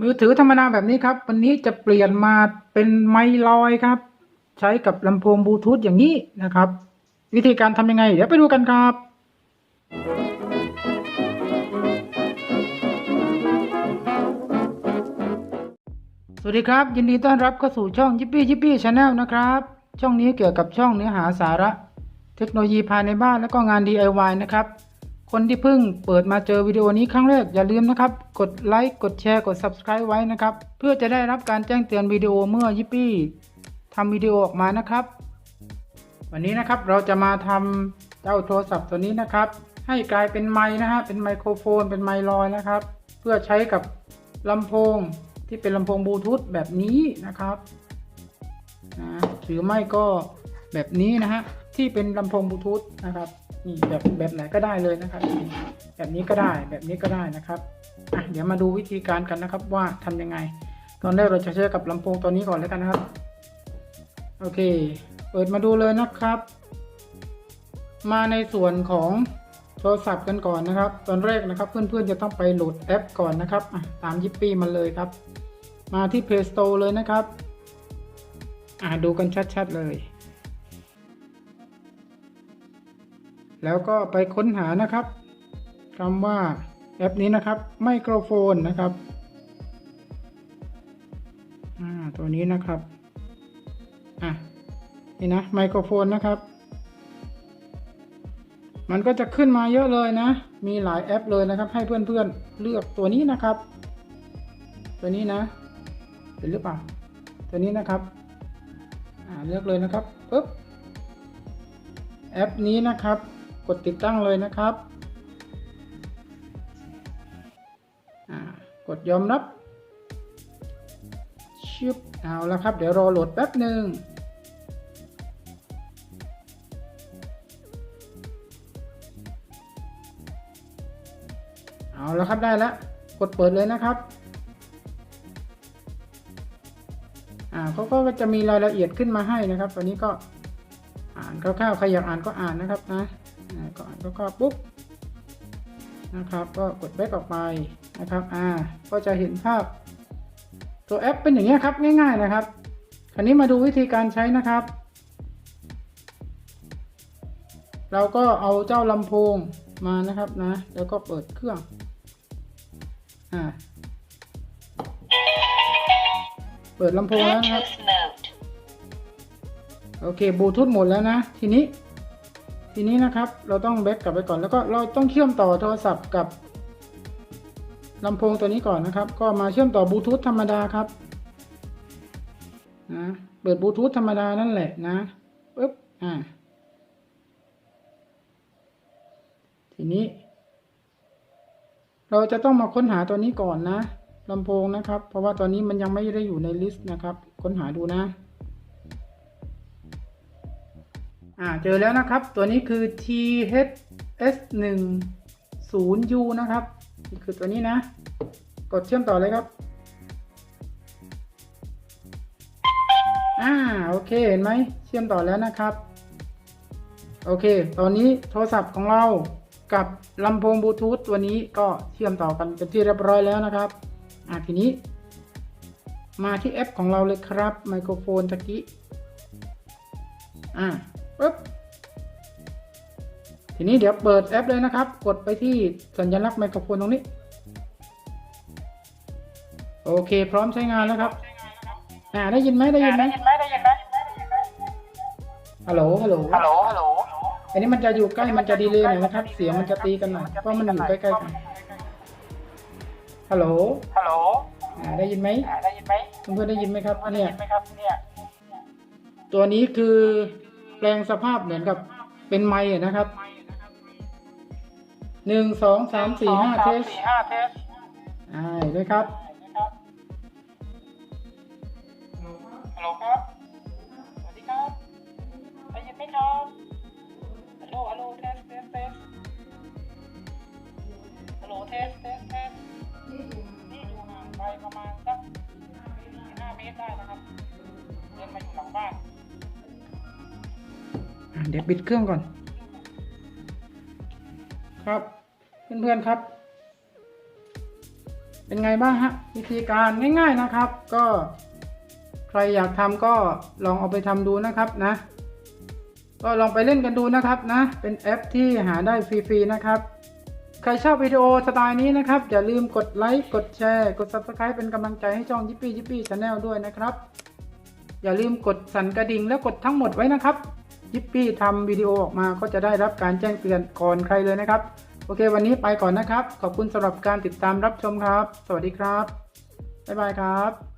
มือถือธรรมดาแบบนี้ครับ วันนี้จะเปลี่ยนมาเป็นไมลอยครับ ใช้กับลำโพงบลูทูธอย่างนี้นะครับ วิธีการทำยังไง เดี๋ยวไปดูกันครับ สวัสดีครับ ยินดีต้อนรับเข้าสู่ช่องยิปปี้ยิปปี้ชาแนลนะครับ ช่องนี้เกี่ยวกับช่องเนื้อหาสาระ เทคโนโลยีภายในบ้านและก็งาน DIY นะครับ คนที่เพิ่งเปิดมาเจอวิดีโอนี้ครั้งแรกอย่าลืมนะครับ กดไลค์กดแชร์กด Subscribe ไว้นะครับ เพื่อจะได้รับการแจ้งเตือนวิดีโอเมื่อยิปปี้ทำวิดีโอออกมานะครับ วันนี้นะครับเราจะมาทำเจ้าโทรศัพท์ตัวนี้นะครับ ให้กลายเป็นไมค์นะฮะเป็นไมโครโฟน เป็นไมค์ลอยนะครับ เพื่อใช้กับลำโพงที่เป็นลำโพงบลูทูธแบบนี้นะครับนะหรือไม่ก็แบบนี้นะฮะที่เป็นลำโพงบลูทูธนะครับ นี่แบบแบบไหนก็ได้เลยนะครับแบบนี้ก็ได้แบบนี้ก็ได้นะครับอะเดี๋ยวมาดูวิธีการกันนะครับว่าทำยังไง ตอนแรกเราจะใช้กับลำโพงตัวนี้ก่อนแล้วกันนะครับ โอเค เปิดมาดูเลยนะครับ มาในส่วนของโทรศัพท์กันก่อนนะครับ ตอนแรกนะครับเพื่อนๆจะต้องไปโหลดแอปก่อนนะครับตามยิปปี้มันเลยครับ มาที่ Play Store เลยนะครับ อ่าดูกันชัดๆเลย แล้วก็ไปค้นหานะครับคำว่าแอปนี้นะครับไมโครโฟนนะครับตัวนี้นะครับอะนี่นะไมโครโฟนนะครับ มันก็จะขึ้นมาเยอะเลยนะ มีหลายแอปเลยนะครับ ให้เพื่อนๆเลือกตัวนี้นะครับ ตัวนี้นะเห็นหรือเปล่าตัวนี้นะครับอ่าเลือกเลยนะครับปุ๊บแอปนี้นะครับ กดติดตั้งเลยนะครับอ่ากดยอมรับชิบเอาแล้วครับ เดี๋ยวรอโหลดแป๊บหนึ่งเอาแล้วครับได้แล้วกดเปิดเลยนะครับอ่าเขาก็จะมีรายละเอียดขึ้นมาให้นะครับ ตอนนี้ก็อ่านคร่าวๆ ใครอยากอ่านก็อ่านนะครับนะ อ่าก็อ่าคร่าวๆปุ๊บนะครับ ก็กดแบ็กออกไปนะครับ อ่า ก็จะเห็นภาพ ตัวแอปเป็นอย่างนี้ครับ ง่าย ๆนะครับ คราวนี้มาดูวิธีการใช้นะครับ เราก็เอาเจ้าลำโพงมานะครับนะ แล้วก็เปิดเครื่อง อ่า เปิดลำโพงแล้วนะครับ โอเคบลูทูธหมดแล้วนะ ทีนี้ ทีนี้นะครับเราต้องแบ็กกลับไปก่อน แล้วก็เราต้องเชื่อมต่อโทรศัพท์กับลำโพงตัวนี้ก่อนนะครับ ก็มาเชื่อมต่อบลูทูธธรรมดาครับนะเปิดบลูทูธธรรมดานั่นแหละนะปึ๊บอ่าทีนี้ เราจะต้องมาค้นหาตัวนี้ก่อนนะลำโพงนะครับ เพราะว่าตอนนี้มันยังไม่ได้อยู่ในลิสต์นะครับ ค้นหาดูนะ อ่าเจอแล้วนะครับ ตัวนี้คือ THS 1 0 U นะครับนี่คือตัวนี้นะ กดเชื่อมต่อเลยครับ อ่าโอเคเห็นไหมเชื่อมต่อแล้วนะครับ โอเค ตอนนี้โทรศัพท์ของเรากับลำโพงบลูทูธตัวนี้ก็เชื่อมต่อกันเป็นที่เรียบร้อยแล้วนะครับ อ่าทีนี้ มาที่แอปของเราเลยครับไมโครโฟนตะกี้ อ่า ปึ๊บทีนี้เดี๋ยวเปิดแอปเลยนะครับ กดไปที่สัญลักษณ์ไมโครโฟนตรงนี้ โอเค พร้อมใช้งานแล้วครับอ่าได้ยินไหมได้ยินไหมได้ยินไหมได้ยินไหมฮัลโหลฮัลโหลฮัลโหลฮัลโหลอันนี้มันจะอยู่ใกล้มันจะดีเลยหน่อยนะครับ เสียงมันจะตีกันหน่อยเพราะมันอยู่ใกล้ๆกันฮัลโหลฮัลโหลอ่าได้ยินไหมได้ยินไหมเพื่อนๆได้ยินไหมครับได้เนี่ยยินไหมครับเนี่ยตัวนี้คือ แปลงสภาพเหมือนกับเป็นไมค์อะนะครับหนึ่งสองสามสี่ห้าเทสสี่ด้วยครับฮัลโหลครับ สวัสดีครับได้ยินไหมครับฮัลโหลฮัลโหลเทสเทสเทสฮัลโหลเทสเทสเทสนี่อยู่ห่างไปประมาณสักสี่ห้าเมตรได้นะครับเดินมาอยู่หลังบ้าน เดี๋ยวปิดเครื่องก่อน ครับ เพื่อนๆครับ เป็นไงบ้างฮะ วิธีการง่าย ๆนะครับ ก็ใครอยากทำก็ลองเอาไปทำดูนะครับนะ ก็ลองไปเล่นกันดูนะครับนะ เป็นแอปที่หาได้ฟรีๆนะครับ ใครชอบวิดีโอสไตล์นี้นะครับ อย่าลืมกดไลค์กดแชร์ กด subscribe เป็นกำลังใจให้ช่องยิปปี้ยิปปี้ชาแนลด้วยนะครับ อย่าลืมกดสั่นกระดิ่งและกดทั้งหมดไว้นะครับ ยิปปี้ทำวิดีโอออกมาก็จะได้รับการแจ้งเตือนก่อนใครเลยนะครับ โอเค วันนี้ไปก่อนนะครับ ขอบคุณสำหรับการติดตามรับชมครับ สวัสดีครับ บ๊ายบายครับ